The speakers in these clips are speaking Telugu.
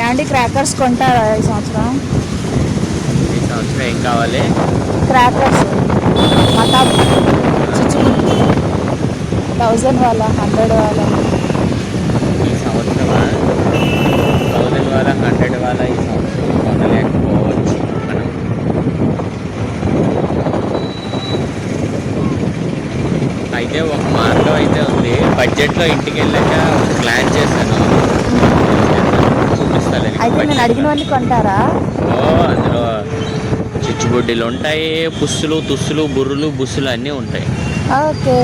ఏమండి క్రాకర్స్ కొంటారా ఈ సంవత్సరం? ఈ సంవత్సరం ఏం కావాలి? క్రాకర్స్ చిచ్చుబుడ్డి థౌజండ్ వాళ్ళ హండ్రెడ్ వాళ్ళ. ఈ సంవత్సరం థౌజండ్ వాళ్ళ హండ్రెడ్ వాళ్ళ ఈ సంవత్సరం కొనలేకపోవచ్చు మనం. అయితే ఒక మార్గం అయితే ఉంది. బడ్జెట్లో ఇంటికి వెళ్ళాక ప్లాన్ చేశాను. అయితే నేను. అడిగినవన్నీ కొంటారా? ఓ అందులో చిచ్చుబుడ్డిలు ఉంటాయి పుస్సులు తుస్సులు బుర్రులు బుస్సులు అన్నీ ఉంటాయి. ఓకే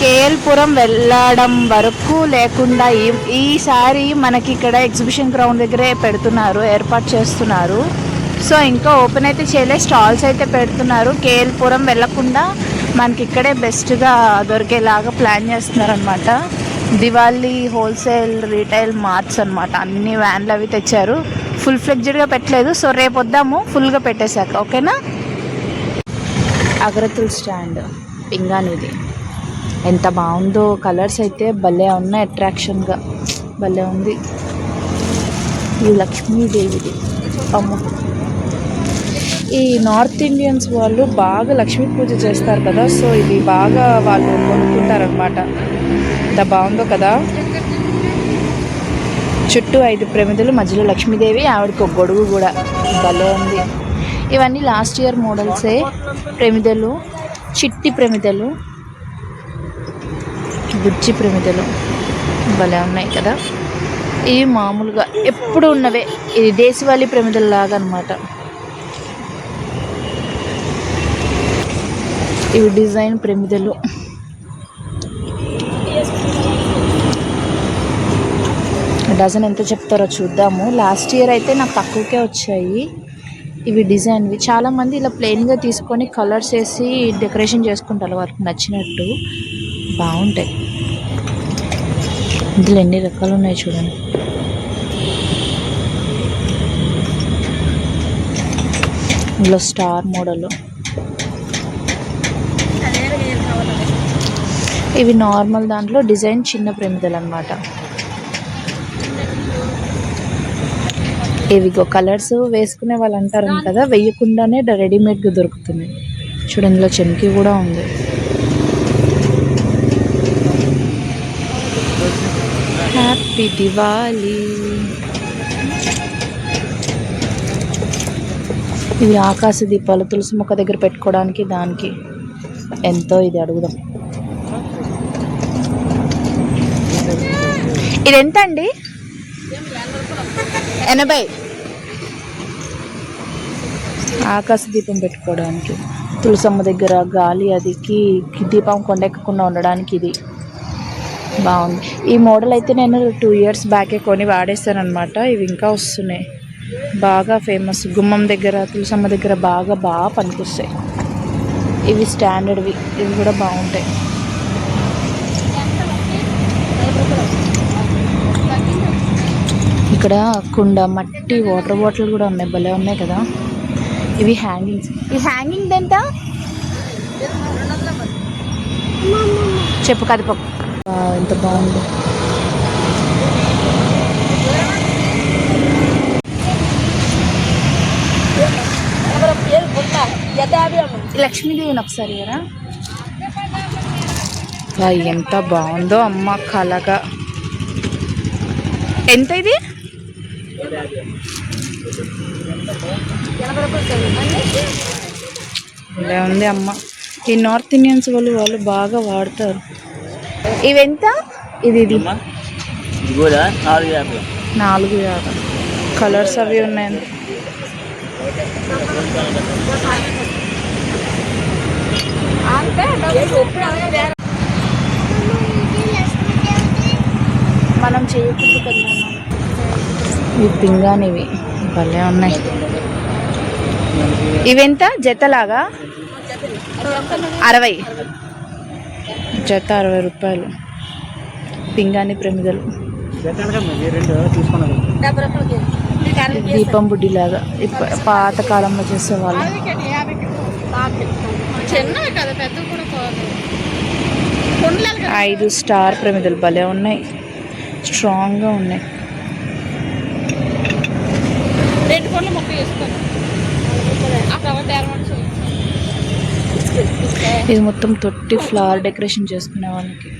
కేఎల్పురం వెళ్ళడం వరకు లేకుండా ఈ ఈసారి మనకి ఇక్కడ ఎగ్జిబిషన్ గ్రౌండ్ దగ్గరే పెడుతున్నారు ఏర్పాటు చేస్తున్నారు. సో ఇంకా ఓపెన్ అయితే చేయలే స్టాల్స్ అయితే పెడుతున్నారు. కేఎల్పురం వెళ్ళకుండా మనకి ఇక్కడే బెస్ట్గా దొరికేలాగా ప్లాన్ చేస్తున్నారు అనమాట దివాళీ హోల్సేల్ రీటైల్ మార్ట్స్ అనమాట అన్ని వ్యాన్లు అవి తెచ్చారు. ఫుల్ ఫ్లెక్జ్డ్గా పెట్టలేదు. సో రేపు వద్దాము. ఫుల్గా పెట్టేశాక ఓకేనా? అగ్రతుల్ స్టాండ్ పింగాణిది ఎంత బాగుందో కలర్స్ అయితే భలే ఉన్నాయి అట్రాక్షన్గా. భలే ఉంది. ఇది లక్ష్మీదేవిది. అమ్మ. ఈ నార్త్ ఇండియన్స్ వాళ్ళు బాగా లక్ష్మీ పూజ చేస్తారు కదా సో ఇది బాగా వాళ్ళు కొనుక్కుంటారనమాట ఎంత బాగుందో కదా. చుట్టూ ఐదు ప్రమిదలు మధ్యలో లక్ష్మీదేవి ఆవిడకి ఒక గొడుగు కూడా. భలే ఉంది. ఇవన్నీ లాస్ట్ ఇయర్ మోడల్సే. ప్రమిదలు చిట్టి ప్రమిదలు బుజ్జి ప్రమిదలు. భలే ఉన్నాయి కదా. ఇవి మామూలుగా ఎప్పుడు ఉన్నవే. ఇది దేశవాళీ ప్రమిదల లాగా అనమాట ఇవి డిజైన్ ప్రమిదలు. డజన్ ఎంత చెప్తారో చూద్దాము. లాస్ట్ ఇయర్ అయితే నాకు తక్కువకే వచ్చాయి ఇవి డిజైన్వి. చాలామంది ఇలా ప్లెయిన్గా తీసుకొని కలర్స్ వేసి డెకరేషన్ చేసుకుంటారు. వారికి నచ్చినట్టు. బాగుంటాయి. ఇందులో ఎన్ని రకాలు ఉన్నాయి చూడండి. ఇందులో స్టార్ మోడల్. ఇవి నార్మల్ దాంట్లో డిజైన్ చిన్న ప్రమిదలు అనమాట ఇవిగో కలర్స్ వేసుకునే వాళ్ళు అంటారు కదా వేయకుండానే రెడీమేడ్గా దొరుకుతుంది చూడండి ఇందులో చెంకి కూడా ఉంది. హ్యాపీ దివాళీ. ఇది ఆకాశ దీపాలు తులసి మొక్క దగ్గర పెట్టుకోవడానికి దానికి. ఎంతో ఇది అడుగుదాం. ఇది ఎంత అండి ఎనభై. ఆకాశ దీపం పెట్టుకోవడానికి. తులసమ్మ దగ్గర గాలి అదికి దీపం కొండెక్కకుండా ఉండడానికి ఇది. బాగుంది. ఈ మోడల్ అయితే నేను టూ ఇయర్స్ బ్యాకే కొని వాడేస్తాను అనమాట ఇవి ఇంకా వస్తున్నాయి. బాగా ఫేమస్. గుమ్మం దగ్గర తులసమ్మ దగ్గర బాగా బాగా పనికొస్తాయి. ఇవి స్టాండర్డ్వి. ఇవి కూడా బాగుంటాయి. ఇక్కడ కుండ మట్టి వాటర్ బాటిల్ కూడా ఉన్నాయి. భలే ఉన్నాయి కదా. ఇవి హ్యాంగింగ్స్ ఈ హ్యాంగింగ్ ఎంత? చెప్పు కదిపప్పు ఎంత బాగుంది. లక్ష్మీదేవిని ఒకసారి కదా ఎంత బాగుందో అమ్మ కలగా. ఎంత ఇది? భలే ఉంది అమ్మ. ఈ నార్త్ ఇండియన్స్ వాళ్ళు వాళ్ళు బాగా వాడతారు. ఇవెంత? ఇది ఇది. నాలుగు యాభై. కలర్స్ అవి ఉన్నాయండి మనం చేయకుండా కదా ఇవి పింగానివి భలే ఉన్నాయి. ఇవెంత? జతలాగా? అరవై. జత అరవై రూపాయలు. పింగాని ప్రమిదలు. దీపం బుడ్డిలాగా. ఇప్ప పాతకాలంలో చేసేవాళ్ళు. ఐదు స్టార్ ప్రమిదలు భలే ఉన్నాయి. స్ట్రాంగ్గా ఉన్నాయి. రెండు కోట్ల ముప్పై వేసుకోండి ఇది మొత్తం తొట్టి ఫ్లవర్ డెకరేషన్ చేసుకునే వాళ్ళకి.